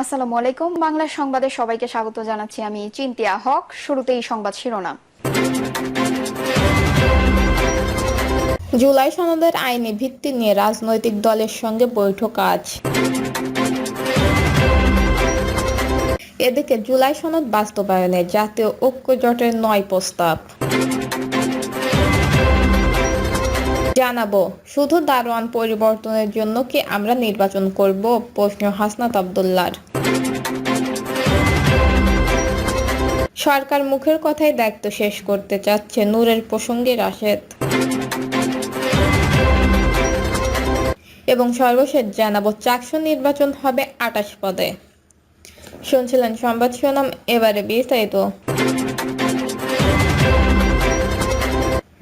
আসসালামু আলাইকুম। বাংলা সংবাদে সবাইকে স্বাগত জানাচ্ছি আমি চিন্তিয়া হক। শুরুতেই সংবাদ শিরোনাম। জুলাই সনদের আইনি ভিত্তি নিয়ে রাজনৈতিক দলের সঙ্গে বৈঠক আজ। এদিকে জুলাই সনদ বাস্তবায়নে জাতীয় ঐক্য জোটের নয় প্রস্তাব। জানাব, শুধু দারোয়ান পরিবর্তনের জন্য কি আমরা নির্বাচন করব? প্রশ্ন হাসনাত আবদুল্লার। সরকার মুখের কথাই দায়িত্ব শেষ করতে চাচ্ছে নূরের প্রসঙ্গে রাশেদ। এবং সর্বশেষ জানাব, চাকসু নির্বাচন হবে আটাশ পদে। শুনছিলেন সংবাদ শিরোনাম এবারে বিস্তারিত।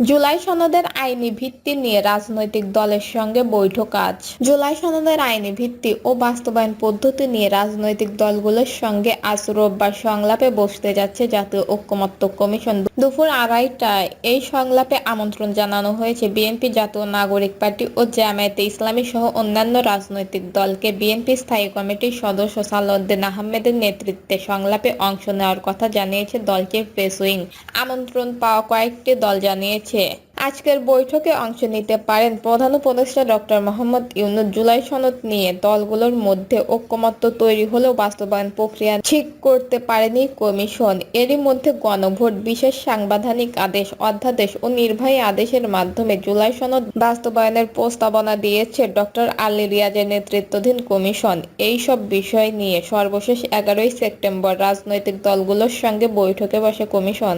জুলাই সনদের আইনি ভিত্তি নিয়ে রাজনৈতিক দলের সঙ্গে বৈঠক আজ। জুলাই সনদের আইনি ভিত্তি ও বাস্তবায়ন পদ্ধতি নিয়ে রাজনৈতিক দলগুলোর সঙ্গে আজ রোববার সংলাপে বসতে যাচ্ছে জাতীয় ঐক্যমত্য কমিশন। দুপুর আড়াইটায় এই সংলাপে আমন্ত্রণ জানানো হয়েছে বিএনপি জাতীয় নাগরিক পার্টি ও জামায়াতে ইসলামী সহ অন্যান্য রাজনৈতিক দলকে। বিএনপি স্থায়ী কমিটির সদস্য সালাউদ্দিন আহমেদের নেতৃত্বে সংলাপে অংশ নেওয়ার কথা জানিয়েছে দলটির প্রেস উইং। আমন্ত্রণ পাওয়া কয়েকটি দল জানিয়েছে। আজকের বৈঠকে অংশ নিতে পারেন প্রধান উপদেষ্টা ডক্টর মোহাম্মদ ইউনুস। জুলাই সনদ নিয়ে দলগুলোর মধ্যে ঐক্যমত্য তৈরি হলেও বাস্তবায়ন প্রক্রিয়া ঠিক করতে পারেনি কমিশন। এরই মধ্যে গণভোট বিশেষ সাংবিধানিক আদেশ, অধ্যাদেশ ও নির্বাহী আদেশের মাধ্যমে জুলাই সনদ বাস্তবায়নের প্রস্তাবনা দিয়েছে ডক্টর আলী রিয়াজের নেতৃত্বাধীন কমিশন। এই সব বিষয় নিয়ে সর্বশেষ এগারোই সেপ্টেম্বর রাজনৈতিক দলগুলোর সঙ্গে বৈঠকে বসে কমিশন।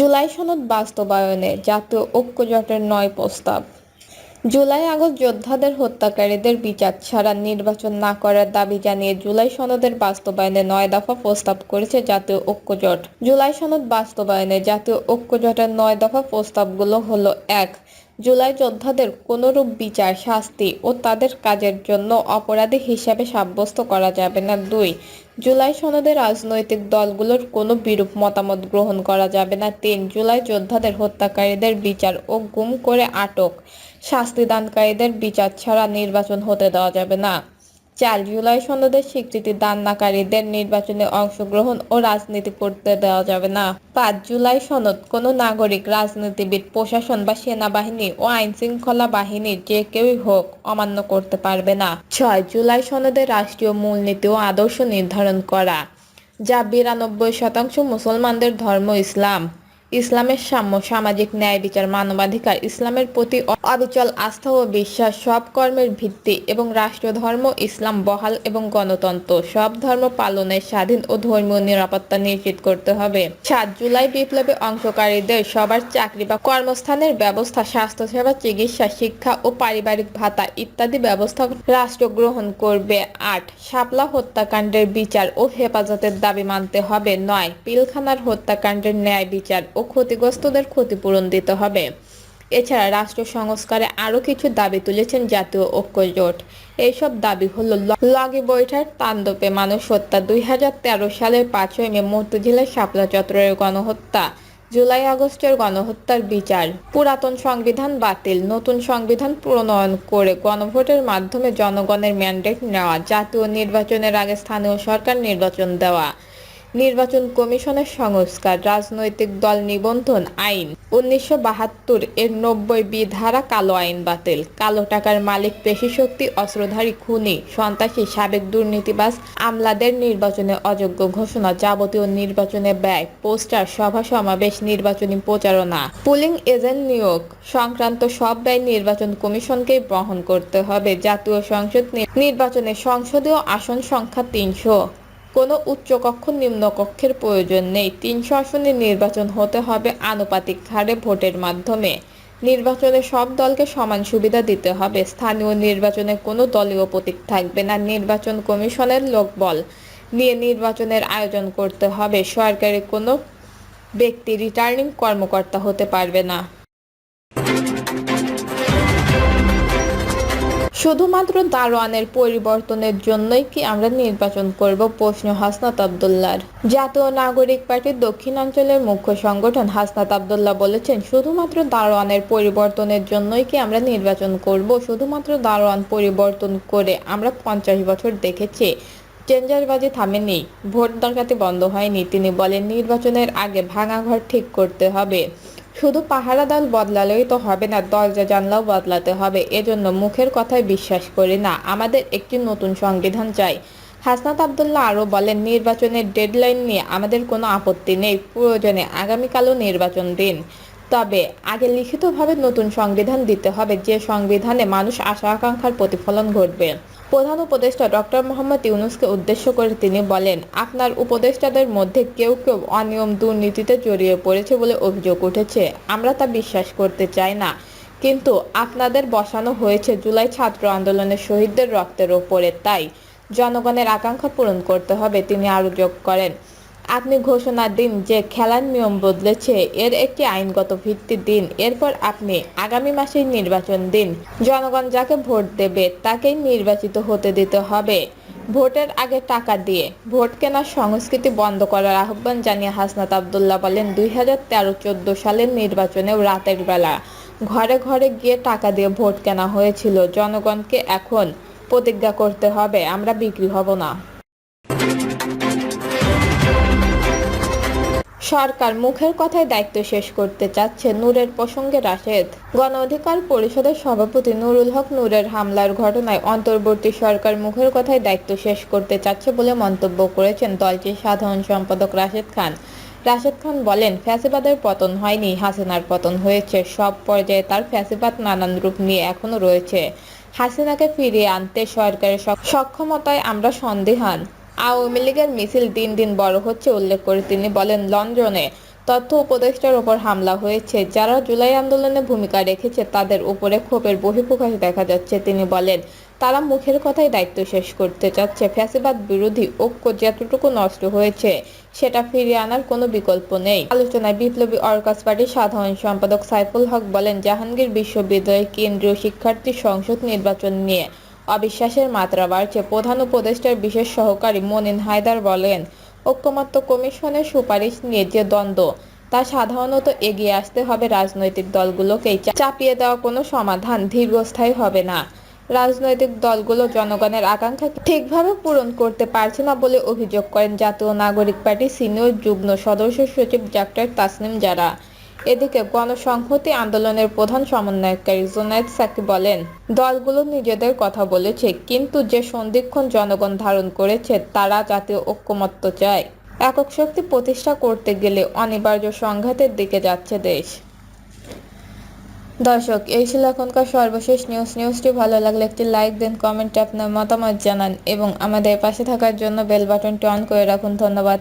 জুলাই সনদ বাস্তবায়নে জাতীয় ঐক্য জোটের নয় প্রস্তাব। জুলাই আগস্ট যোদ্ধাদের, হত্যাকারীদের বিচার ছাড়া নির্বাচন না করার দাবি জানিয়ে জুলাই সনদের বাস্তবায়নে নয় দফা প্রস্তাব করেছে জাতীয় ঐক্য জোট জুলাই সনদ বাস্তবায়নে জাতীয় ঐক্য জোটের নয় দফা প্রস্তাবগুলো হলো এক, জুলাই যোদ্ধাদের কোনরূপ বিচার, শাস্তি ও তাদের কাজের জন্য অপরাধী হিসাবে সাব্যস্ত করা যাবে না। দুই জুলাই সনদে রাজনৈতিক দলগুলোর কোনো বিরূপ মতামত গ্রহণ করা যাবে না। তিন জুলাই যোদ্ধাদের হত্যাকারীদের বিচার ও গুম করে আটক। শাস্তিদানকারীদের বিচার ছাড়া নির্বাচন হতে দেওয়া যাবে না। চার জুলাই সনদের স্বীকৃতি দানকারীদের নির্বাচনে অংশগ্রহণ ও রাজনীতি করতে দেওয়া যাবে না। পাঁচ জুলাই সনদ কোনো নাগরিক, রাজনীতিবিদ, প্রশাসন বা সেনাবাহিনী ও আইন শৃঙ্খলা বাহিনীর যে কেউই হোক অমান্য করতে পারবে না। ছয় জুলাই সনদের রাষ্ট্রীয় মূলনীতি ও আদর্শ নির্ধারণ করা, যা বিরানব্বই শতাংশ মুসলমানদের ধর্ম ইসলাম। ইসলামের সাম্য, সামাজিক ন্যায়, বিচার, মানবাধিকার, ইসলামের প্রতি অবিচল আস্থা ও বিশ্বাস, সব কর্মের ভিত্তি এবং রাষ্ট্রধর্ম ইসলাম বহাল এবং গণতন্ত্র, সব ধর্ম পালনের স্বাধীন ও ধর্মীয় নিরাপত্তা নিশ্চিত করতে হবে। সাত জুলাই বিপ্লবে অংশকারীদের সবার চাকরি বা কর্মস্থানের ব্যবস্থা, স্বাস্থ্যসেবা, চিকিৎসা, শিক্ষা ও পারিবারিক ভাতা ইত্যাদি ব্যবস্থা রাষ্ট্র গ্রহণ করবে। আট, শাপলা হত্যাকাণ্ডের বিচার ও হেফাজতের দাবি মানতে হবে। নয়, পিলখানার হত্যাকাণ্ডের ন্যায় বিচার ও ক্ষতিগ্রস্তদের ক্ষতিপূরণ দিতে হবে। এছাড়া রাষ্ট্র সংস্কারে আরও কিছু দাবি তুলেছেন জাতীয় ঐক্য জোট। এইসব দাবি হলো লগি বৈঠার তাণ্ডবে মানুষ হত্যা, দুই হাজার তেরো সালের পাঁচই মে মতিঝিলের শাপলা চত্বরের গণহত্যা, জুলাই আগস্টের গণহত্যার বিচার। পুরাতন সংবিধান বাতিল, নতুন সংবিধান প্রণয়ন করে গণভোটের মাধ্যমে জনগণের ম্যান্ডেট নেওয়া, জাতীয় নির্বাচনের আগে স্থানীয় সরকার নির্বাচন দেওয়া। নির্বাচন কমিশনের সংস্কার, রাজনৈতিক দল নিবন্ধন আইন। উনিশশো বাহাত্তর এর নব্বই বি ধারা কালো আইন বাতিল। কালো টাকার মালিক, পেশি শক্তি, অস্ত্রধারী, খুনি, সন্ত্রাসী, সাবেক দুর্নীতিবাজ, আমলাদের নির্বাচনে অযোগ্য ঘোষণা, যাবতীয় নির্বাচনে ব্যয়, পোস্টার, সভা সমাবেশ, নির্বাচনী প্রচারণা, পুলিং এজেন্ট নিয়োগ। সংক্রান্ত সব ব্যয় নির্বাচন কমিশনকেই বহন করতে হবে। জাতীয় সংসদ নির্বাচনে সংসদীয় আসন সংখ্যা তিনশো। কোনো উচ্চকক্ষ, নিম্নকক্ষের প্রয়োজন নেই। তিনশো আসনে নির্বাচন হতে হবে আনুপাতিক হারে ভোটের মাধ্যমে। নির্বাচনে সব দলকে সমান সুবিধা দিতে হবে। স্থানীয় নির্বাচনে কোনো দলীয় প্রতীক থাকবে না। নির্বাচন কমিশনের লোকবল নিয়ে নির্বাচনের আয়োজন করতে হবে। সরকারি কোনো ব্যক্তি রিটার্নিং কর্মকর্তা হতে পারবে না। শুধুমাত্র দারোয়ানের পরিবর্তনের জন্যই কি আমরা নির্বাচন করব প্রশ্ন হাসনাত আবদুল্লার জাতীয় নাগরিক পার্টির দক্ষিণাঞ্চলের মুখ্য সংগঠন হাসনাত আবদুল্লাহ বলেছেন, শুধুমাত্র দারোয়ানের পরিবর্তনের জন্যই কি আমরা নির্বাচন করব? শুধুমাত্র দারোয়ান পরিবর্তন করে আমরা পঞ্চাশ বছর দেখেছি। চেঞ্জারবাজি থামেনি, ভোট ডাকাতি বন্ধ হয়নি। তিনি বলেন, নির্বাচনের আগে ভাঙা ঘর ঠিক করতে হবে। শুধু পাহারা দল বদলালেই তো হবে না, দরজা জানলাও বদলাতে হবে। এজন্য মুখের কথায় বিশ্বাস করি না। আমাদের একটি নতুন সংবিধান চাই। হাসনাত আবদুল্লাহ আরও বলেন, নির্বাচনের ডেডলাইন নিয়ে আমাদের কোনো আপত্তি নেই। প্রয়োজনে আগামীকালও নির্বাচন দিন। তবে আগে লিখিতভাবে নতুন সংবিধান দিতে হবে। যে সংবিধানে মানুষ আশা আকাঙ্ক্ষার প্রতিফলন ঘটবে। প্রধান উপদেষ্টা ডক্টর মোহাম্মদ ইউনুসকে উদ্দেশ্য করে তিনি বলেন, আপনার উপদেষ্টাদের মধ্যে কেউ কেউ অনিয়ম দুর্নীতিতে জড়িয়ে পড়েছে বলে অভিযোগ উঠেছে। আমরা তা বিশ্বাস করতে চাই না। কিন্তু আপনাদের বসানো হয়েছে জুলাই ছাত্র আন্দোলনের শহীদদের রক্তের ওপরে। তাই জনগণের আকাঙ্ক্ষা পূরণ করতে হবে। তিনি আরও যোগ করেন আপনি ঘোষণা দিন যে খেলার নিয়ম বদলেছে। এর একটি আইনগত ভিত্তি দিন। এরপর আপনি আগামী মাসেই নির্বাচন দিন। জনগণ যাকে ভোট দেবে তাকেই নির্বাচিত হতে দিতে হবে। ভোটের আগে টাকা দিয়ে ভোট কেনার সংস্কৃতি বন্ধ করার আহ্বান জানিয়ে হাসনাত আবদুল্লাহ বলেন, দুই হাজার তেরো চোদ্দ সালের নির্বাচনেও রাতের বেলা ঘরে ঘরে গিয়ে টাকা দিয়ে ভোট কেনা হয়েছিল। জনগণকে এখন প্রতিজ্ঞা করতে হবে, আমরা বিক্রি হব না। সরকার মুখের কথায় দায়িত্ব শেষ করতে চাচ্ছে নূরের প্রসঙ্গে রাশেদ। গণ অধিকার পরিষদের সভাপতি নুরুল হক নূরের হামলার ঘটনায় অন্তর্বর্তী সরকার মুখের কথায় দায়িত্ব শেষ করতে চাচ্ছে বলে মন্তব্য করেছেন দলটির সাধারণ সম্পাদক রাশেদ খান। রাশেদ খান বলেন, ফ্যাসিবাদের পতন হয়নি, হাসিনার পতন হয়েছে। সব পর্যায়ে তার ফ্যাসিবাদ নানান রূপ নিয়ে এখনও রয়েছে। হাসিনাকে ফিরিয়ে আনতে সরকারের সক্ষমতায় আমরা সন্দেহান। আওয়ামী লীগের মিছিল দিন দিন বড় হচ্ছে উল্লেখ করে তিনি বলেন, লন্ডনে তথ্য উপদেষ্টার ওপর হামলা হয়েছে। যারা জুলাই আন্দোলনে ভূমিকা রেখেছে, তাদের উপরে ক্ষোভের বহিঃপ্রকাশ দেখা যাচ্ছে, তিনি বলেন। তারা মুখের কথাই দায়িত্ব শেষ করতে চাচ্ছে। ফ্যাসিবাদ বিরোধী ঐক্য যতটুকু নষ্ট হয়েছে, সেটা ফিরিয়ে আনার কোনো বিকল্প নেই। আলোচনায় বিপ্লবী অর্কাস পার্টির সাধারণ সম্পাদক সাইফুল হক বলেন, জাহাঙ্গীর বিশ্ববিদ্যালয় কেন্দ্রীয় শিক্ষার্থী সংসদ নির্বাচন নিয়ে অবিশ্বাসের মাত্রা বাড়ছে, প্রধান উপদেষ্টার বিশেষ সহকারী মনিন হায়দার বলেন, ঐক্যমত্য কমিশনের সুপারিশ নিয়ে যে দ্বন্দ্ব, তা সাধারণত এগিয়ে আসতে হবে রাজনৈতিক দলগুলোকেই। চাপিয়ে দেওয়া কোনো সমাধান দীর্ঘস্থায়ী হবে না। রাজনৈতিক দলগুলো জনগণের আকাঙ্ক্ষা ঠিকভাবে পূরণ করতে পারছে না বলে অভিযোগ করেন জাতীয় নাগরিক পার্টি সিনিয়র যুগ্ম সদস্য সচিব ডাক্তার তাসনিম জারা। এদিকে গণসংহতি আন্দোলনের প্রধান সমন্বয়কারী জোনায়েদ সাকি বলেন, দলগুলো নিজেদের কথা বলেছে, কিন্তু যে সন্ধিক্ষণ জনগণ ধারণ করেছে, তারা জাতীয় ঐক্যমত্য চায়। একক শক্তি প্রতিষ্ঠা করতে গেলে অনিবার্য সংঘাতের দিকে যাচ্ছে দেশ। দর্শক, এই ছিল এখনকার সর্বশেষ নিউজ নিউজটি ভালো লাগলে একটি লাইক দিন কমেন্টে আপনার মতামত জানান এবং আমাদের পাশে থাকার জন্য বেল বাটনটি অন করে রাখুন। ধন্যবাদ।